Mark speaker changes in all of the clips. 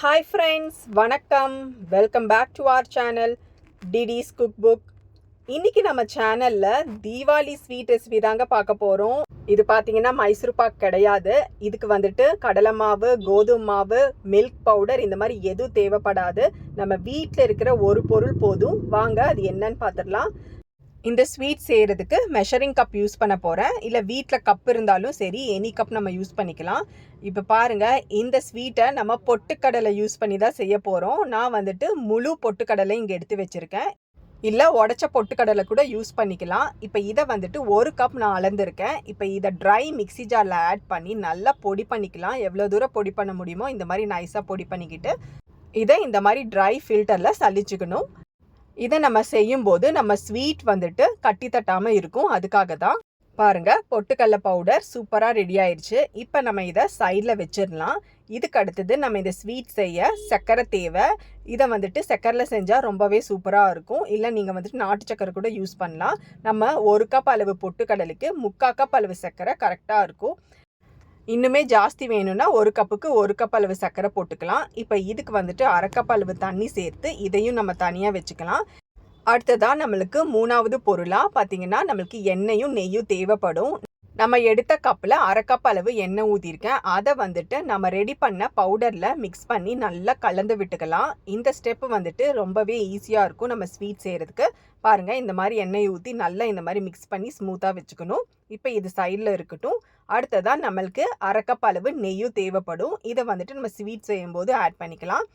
Speaker 1: Hi friends வணக்கம். Welcome back to our channel DD's cook book இன்னைக்கு நம்ம சேனலில் தீபாவளி ஸ்வீட் ரெசிபி தாங்க பார்க்க போகிறோம் இது பார்த்தீங்கன்னா மைசூர் பாக் கிடையாது. இதுக்கு வந்துட்டு கடலை மாவு கோதுமை மாவு மில்க் பவுடர் இந்த மாதிரி எதுவும் தேவைப்படாது. நம்ம வீட்டில் இருக்கிற ஒரு பொருள் போதும். வாங்க அது என்னன்னு பார்த்துடலாம் இந்த ஸ்வீட் செய்கிறதுக்கு மெஷரிங் கப் யூஸ் பண்ண போகிறேன் இல்லை வீட்டில் கப் இருந்தாலும் சரி எனி கப் நம்ம யூஸ் பண்ணிக்கலாம். இப்போ பாருங்கள் இந்த ஸ்வீட்டை நம்ம பொட்டுக்கடலை யூஸ் பண்ணி தான் செய்ய போகிறோம் நான் வந்துட்டு முழு பொட்டுக்கடலை இங்கே எடுத்து வச்சுருக்கேன். இல்லை உடச்ச பொட்டுக்கடலை கூட யூஸ் பண்ணிக்கலாம். இப்போ இதை வந்துட்டு ஒரு கப் நான் அளந்திருக்கேன். இப்போ இதை ட்ரை மிக்ஸி ஜாரில் ஆட் பண்ணி நல்லா பொடி பண்ணிக்கலாம். எவ்வளோ தூரம் பொடி பண்ண முடியுமோ இந்த மாதிரி நைஸாக பொடி பண்ணிக்கிட்டு இதை இந்த மாதிரி ட்ரை ஃபில்டரில் சலிச்சுக்கணும் இதை நம்ம செய்யும்போது நம்ம ஸ்வீட் வந்துட்டு கட்டி தட்டாமல் இருக்கும். அதுக்காக தான் பாருங்க பொட்டுக்கடல பவுடர் சூப்பராக ரெடி ஆயிடுச்சு இப்போ நம்ம இதை சைடில் வச்சிடலாம். இதுக்கு அடுத்தது நம்ம இந்த ஸ்வீட் செய்ய சர்க்கரை தேவை. இதை வந்துட்டு சர்க்கரையில் செஞ்சால் ரொம்பவே சூப்பராக இருக்கும். இல்லை நீங்கள் வந்துட்டு நாட்டு சக்கரை கூட யூஸ் பண்ணலாம். நம்ம ஒரு கப் அளவு பொட்டுக்கடலுக்கு முக்கால் கப் அளவு சர்க்கரை கரெக்டாக இருக்கும். இன்னுமே ஜாஸ்தி வேணும்னா ஒரு கப்புக்கு ஒரு கப் அளவு சர்க்கரை போட்டுக்கலாம். இப்போ இதுக்கு வந்துட்டு அரை கப் அளவு தண்ணி சேர்த்து இதையும் நம்ம தனியாக வச்சுக்கலாம். அடுத்ததாக நம்மளுக்கு மூணாவது பொருளாக பார்த்தீங்கன்னா நம்மளுக்கு எண்ணெயும் நெய்யும் தேவைப்படும். நம்ம எடுத்த கப்பில் அரை கப் அளவு எண்ணெய் ஊற்றிருக்கேன் அதை வந்துட்டு நம்ம ரெடி பண்ண பவுடரில் மிக்ஸ் பண்ணி நல்லா கலந்து விட்டுக்கலாம். இந்த ஸ்டெப்பு வந்துட்டு ரொம்பவே ஈஸியாக இருக்கும் நம்ம ஸ்வீட் செய்கிறதுக்கு பாருங்கள் இந்த மாதிரி எண்ணெய் ஊற்றி நல்லா இந்த மாதிரி மிக்ஸ் பண்ணி ஸ்மூத்தாக வச்சுக்கணும். இப்போ இது சைடில் இருக்கட்டும். அடுத்ததாக நம்மளுக்கு அரை கப் அளவு நெய்யும் தேவைப்படும். இதை வந்துட்டு நம்ம ஸ்வீட் செய்யும்போது ஆட் பண்ணிக்கலாம்.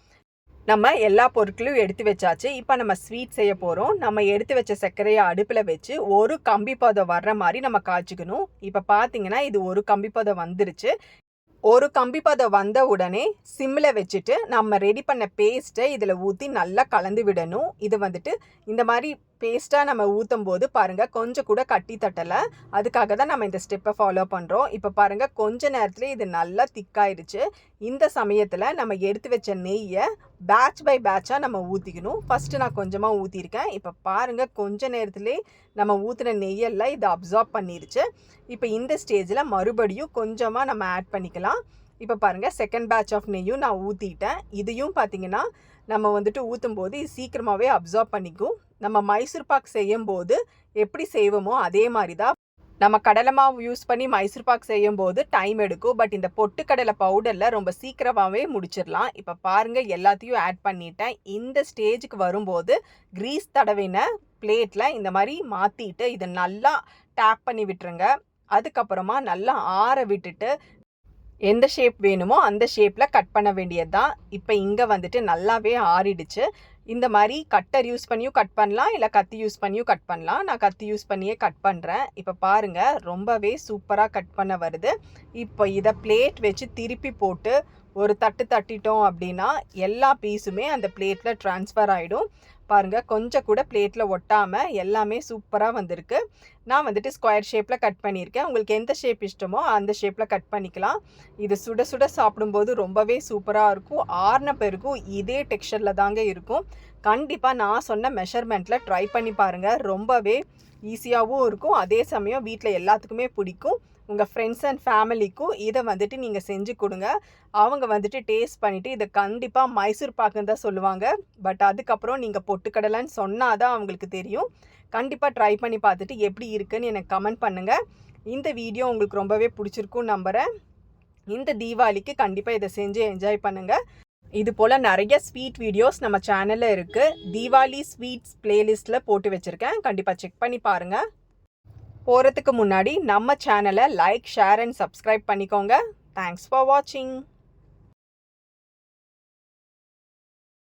Speaker 1: நம்ம எல்லா பொருட்களையும் எடுத்து வச்சாச்சு. இப்போ நம்ம ஸ்வீட் செய்ய போகிறோம் நம்ம எடுத்து வச்ச சர்க்கரையை அடுப்பில் வச்சு ஒரு கம்பி பதம் வர்ற மாதிரி நம்ம காய்ச்சிக்கணும். இப்போ பார்த்தீங்கன்னா இது ஒரு கம்பி பதம் வந்துருச்சு. ஒரு கம்பி பதம் வந்த உடனே சிம்மில் வச்சுட்டு நம்ம ரெடி பண்ண பேஸ்ட்டை இதில் ஊற்றி நல்லா கலந்து விடணும். இது வந்துட்டு இந்த மாதிரி பேஸ்ட்டாக நம்ம ஊற்றும் போது பாருங்கள் கொஞ்சம் கூட கட்டி தட்டலை. அதுக்காக தான் நம்ம இந்த ஸ்டெப்பை ஃபாலோ பண்ணுறோம் இப்போ பாருங்கள் கொஞ்ச நேரத்தில் இது நல்லா திக்காயிருச்சு. இந்த சமயத்தில் நம்ம எடுத்து வச்ச நெய்யை பேட்ச் பை பேட்சாக நம்ம ஊற்றிக்கணும் ஃபஸ்ட்டு நான் கொஞ்சமாக ஊற்றிருக்கேன் இப்போ பாருங்கள் கொஞ்ச நேரத்துலேயே நம்ம ஊற்றின நெய்யெல்லாம் இதை அப்சார்ப் பண்ணிருச்சு. இப்போ இந்த ஸ்டேஜில் மறுபடியும் கொஞ்சமாக நம்ம ஆட் பண்ணிக்கலாம். இப்போ பாருங்கள் செகண்ட் பேட்ச் ஆஃப் நெய்யும் நான் ஊற்றிட்டேன் இதையும் பார்த்தீங்கன்னா நம்ம வந்துட்டு ஊற்றும் போது இது சீக்கிரமாகவே அப்சார்ப் பண்ணிக்கும். நம்ம மைசூர் பாக் செய்யும் போது எப்படி செய்வோமோ அதே மாதிரி தான் நம்ம கடலை மாவு யூஸ் பண்ணி மைசூர் பாக் செய்யும் போது டைம் எடுக்கும். பட் இந்த பொட்டுக்கடலை பவுடரில் ரொம்ப சீக்கிரமாகவே முடிச்சிடலாம். இப்போ பாருங்கள் எல்லாத்தையும் ஆட் பண்ணிட்டேன். இந்த ஸ்டேஜுக்கு வரும்போது க்ரீஸ் தடவின பிளேட்டில் இந்த மாதிரி மாற்றிட்டு இதை நல்லா டேப் பண்ணி விட்டுருங்க. அதுக்கப்புறமா நல்லா ஆற விட்டுட்டு எந்த ஷேப் வேணுமோ அந்த ஷேப்பில் கட் பண்ண வேண்டியது தான் இப்போ இங்கே வந்துட்டு நல்லாவே ஆறிடுச்சு. இந்த மாதிரி கட்டர் யூஸ் பண்ணியும் கட் பண்ணலாம் இல்லை கத்தி யூஸ் பண்ணியும் கட் பண்ணலாம். நான் கத்தி யூஸ் பண்ணியே கட் பண்ணுறேன் இப்போ பாருங்கள் ரொம்பவே சூப்பராக கட் பண்ண வருது. இப்போ இதை பிளேட் வச்சு திருப்பி போட்டு ஒரு தட்டு தட்டிட்டோம் அப்படின்னா எல்லா பீஸுமே அந்த பிளேட்டில் ட்ரான்ஸ்ஃபர் ஆகிடும் பாருங்கள் கொஞ்சம் கூட பிளேட்டில் ஒட்டாமல் எல்லாமே சூப்பராக வந்திருக்கு. நான் வந்துட்டு ஸ்கொயர் ஷேப்பில் கட் பண்ணியிருக்கேன். உங்களுக்கு எந்த ஷேப் இஷ்டமோ அந்த ஷேப்பில் கட் பண்ணிக்கலாம். இது சுட சுட சாப்பிடும்போது ரொம்பவே சூப்பராக இருக்கும். ஆறுன பிறகும் இதே டெக்ஸ்சரில் தாங்க இருக்கும். கண்டிப்பாக நான் சொன்ன மெஷர்மெண்ட்டில் ட்ரை பண்ணி பாருங்கள் ரொம்பவே ஈஸியாகவும் இருக்கும். அதே சமயம் வீட்டில் எல்லாத்துக்குமே பிடிக்கும். உங்கள் ஃப்ரெண்ட்ஸ் அண்ட் ஃபேமிலிக்கும் இதை வந்துட்டு நீங்கள் செஞ்சு கொடுங்க. அவங்க வந்துட்டு டேஸ்ட் பண்ணிவிட்டு இதை கண்டிப்பாக மைசூர் பாக்குன்னு தான் சொல்லுவாங்க. பட் அதுக்கப்புறம் நீங்கள் பொட்டுக்கடலைன்னு சொன்னால் தான் அவங்களுக்கு தெரியும். கண்டிப்பாக ட்ரை பண்ணி பார்த்துட்டு எப்படி இருக்குன்னு எனக்கு கமெண்ட் பண்ணுங்கள் இந்த வீடியோ உங்களுக்கு ரொம்பவே பிடிச்சிருக்கும் நம்புகிறேன் இந்த தீபாவளிக்கு கண்டிப்பாக இதை செஞ்சு என்ஜாய் பண்ணுங்கள் இது போல் நிறைய ஸ்வீட் வீடியோஸ் நம்ம சேனலில் இருக்குது தீபாவளி ஸ்வீட்ஸ் பிளேலிஸ்ட்டில் போட்டு வச்சுருக்கேன். கண்டிப்பாக செக் பண்ணி பாருங்கள் போகிறதுக்கு முன்னாடி நம்ம சேனலை லைக் ஷேர் அண்ட் சப்ஸ்கிரைப் பண்ணிக்கோங்க. தேங்க்ஸ் ஃபார் வாட்சிங்